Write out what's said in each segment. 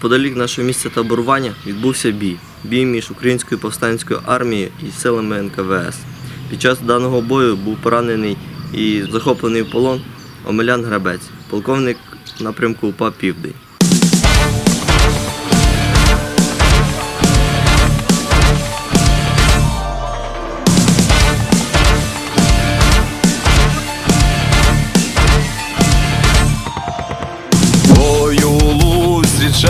Неподалік нашого місця таборування відбувся бій. Бій між українською повстанською армією і силами НКВС. Під час даного бою був поранений і захоплений в полон Омелян Грабець, полковник напрямку УПА Південь.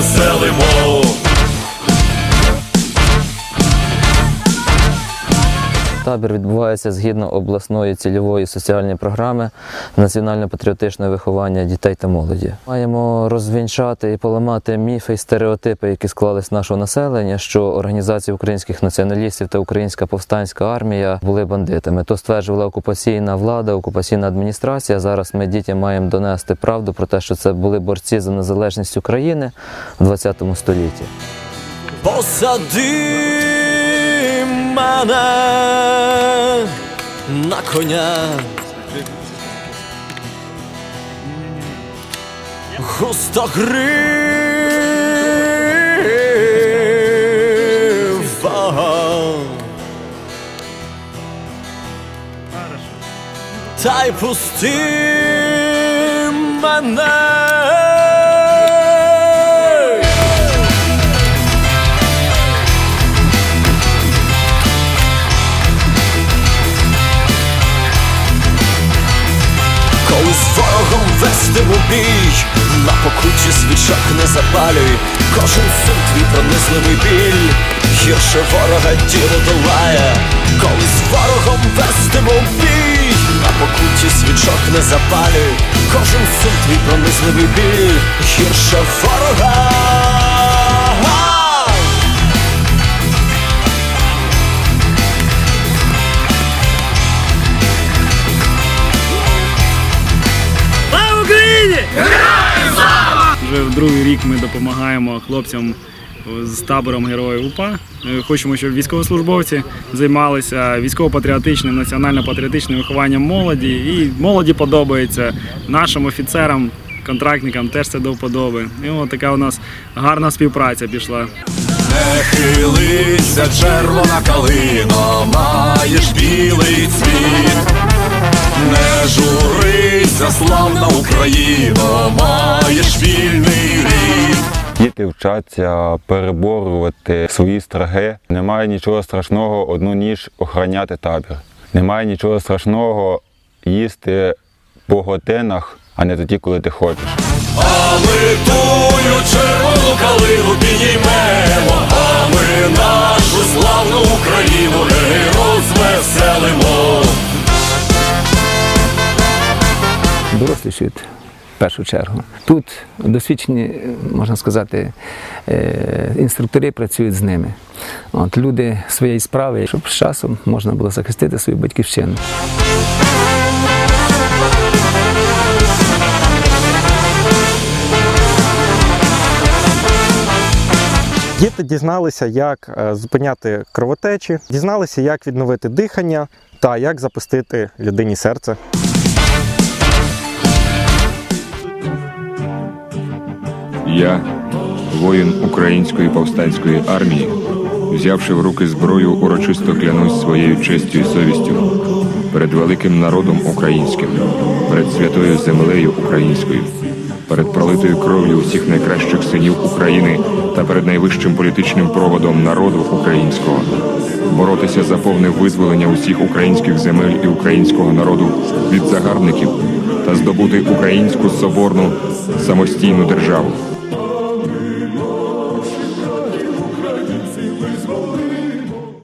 гей Табір відбувається згідно обласної цільової соціальної програми національно-патріотичне виховання дітей та молоді. Маємо розвінчати і поламати міфи і стереотипи, які склались нашого населення, що організації українських націоналістів та українська повстанська армія були бандитами. То стверджувала окупаційна влада, окупаційна адміністрація. Зараз ми дітям маємо донести правду про те, що це були борці за незалежність України в 20 столітті. Посади мене на коня. Густо грива. Та й пусти мене. Ворогом вестиму бій, на покуті свічок не запалюй, кожен син твій пронизливий біль, гірше ворога діло долає, коли з ворогом в бій, на покуті свічок не запалюй, кожен син твій пронизливий біль, гірше ворога. Вже в другий рік ми допомагаємо хлопцям з табором Героїв УПА. Хочемо, щоб військовослужбовці займалися військово-патріотичним, національно-патріотичним вихованням молоді. І молоді подобається нашим офіцерам, контрактникам теж це до вподоби. І от така у нас гарна співпраця пішла. Не хилися, червона калино, маєш білий цвіт. Не журися, славна Україно, маєш вільний рід. Діти вчаться переборювати свої страхи. Немає нічого страшного одну ніч охороняти табір. Немає нічого страшного їсти по годинах, а не тоді, коли ти хочеш. А ми тую червону калину дорослішують в першу чергу. Тут досвідчені, можна сказати, е, інструктори працюють з ними. От, люди своєї справи, щоб з часом можна було захистити свою батьківщину. Діти дізналися, як е, зупиняти кровотечі, дізналися, як відновити дихання та як запустити людині серце. Я, воїн Української повстанської армії, взявши в руки зброю, урочисто клянусь своєю честю і совістю перед великим народом українським, перед святою землею українською, перед пролитою кров'ю усіх найкращих синів України та перед найвищим політичним проводом народу українського, боротися за повне визволення усіх українських земель і українського народу від загарбників та здобути українську соборну самостійну державу.